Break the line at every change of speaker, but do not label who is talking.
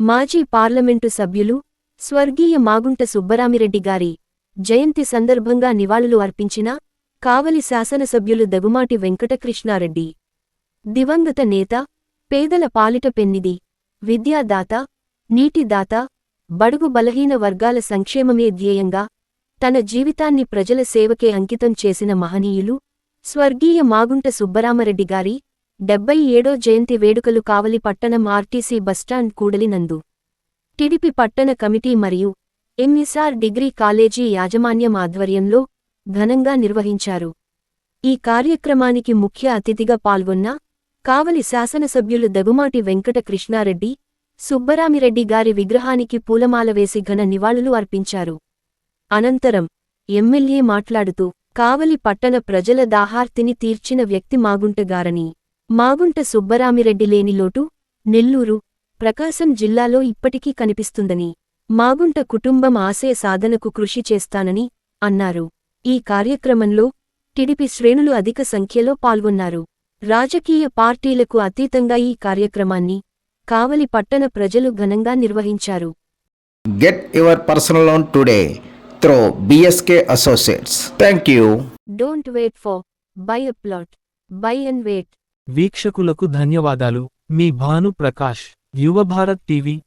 మాజీ పార్లమెంటు సభ్యులు స్వర్గీయ మాగుంట సుబ్బరామిరెడ్డి గారి జయంతి సందర్భంగా నివాళులు అర్పించిన కావలి శాసనసభ్యులు దగుమాటి వెంకటకృష్ణారెడ్డి. దివంగత నేత పేదల పాలిట పెన్నిది విద్యాదాత నీటిదాత బడుగు బలహీన వర్గాల సంక్షేమమే ధ్యేయంగా తన జీవితాన్ని ప్రజల సేవకే అంకితం చేసిన మహనీయులు స్వర్గీయ మాగుంట సుబ్బరామరెడ్డి గారి డెబ్బై ఏడో జయంతి వేడుకలు కావలి పట్టణం ఆర్టీసీ బస్టాండ్ కూడలినందు టిడిపి పట్టణ కమిటీ మరియు ఎంఎస్ఆర్ డిగ్రీ కాలేజీ యాజమాన్యం ఆధ్వర్యంలో ఘనంగా నిర్వహించారు. ఈ కార్యక్రమానికి ముఖ్య అతిథిగా పాల్గొన్న కావలి శాసనసభ్యులు దగుమాటి వెంకట కృష్ణారెడ్డి సుబ్బరామిరెడ్డి గారి విగ్రహానికి పూలమాల వేసి ఘన నివాళులు అర్పించారు. అనంతరం ఎమ్మెల్యే మాట్లాడుతూ కావలి పట్టణ ప్రజల దాహార్తిని తీర్చిన వ్యక్తి మాగుంటగారని మాగుంట సుబ్బరామిరెడ్డి లేని లోటు నెల్లూరు ప్రకాశం జిల్లాలో ఇప్పటికీ కనిపిస్తుందని మాగుంట కుటుంబం ఆశయ సాధనకు కృషి చేస్తానని అన్నారు ఈ కార్యక్రమంలో టిడిపి శ్రేణులు అధిక సంఖ్యలో పాల్గొన్నారు రాజకీయ పార్టీలకు అతీతంగా ఈ కార్యక్రమాన్ని కావలి పట్టణ ప్రజలు ఘనంగా నిర్వహించారు
Get your personal loan today through BSK Associates. Thank you.
Don't wait for buy a plot buy and wait
వీక్షకులకు ధన్యవాదాలు. మీ భాను ప్రకాష్ యువభారత్ టీవీ.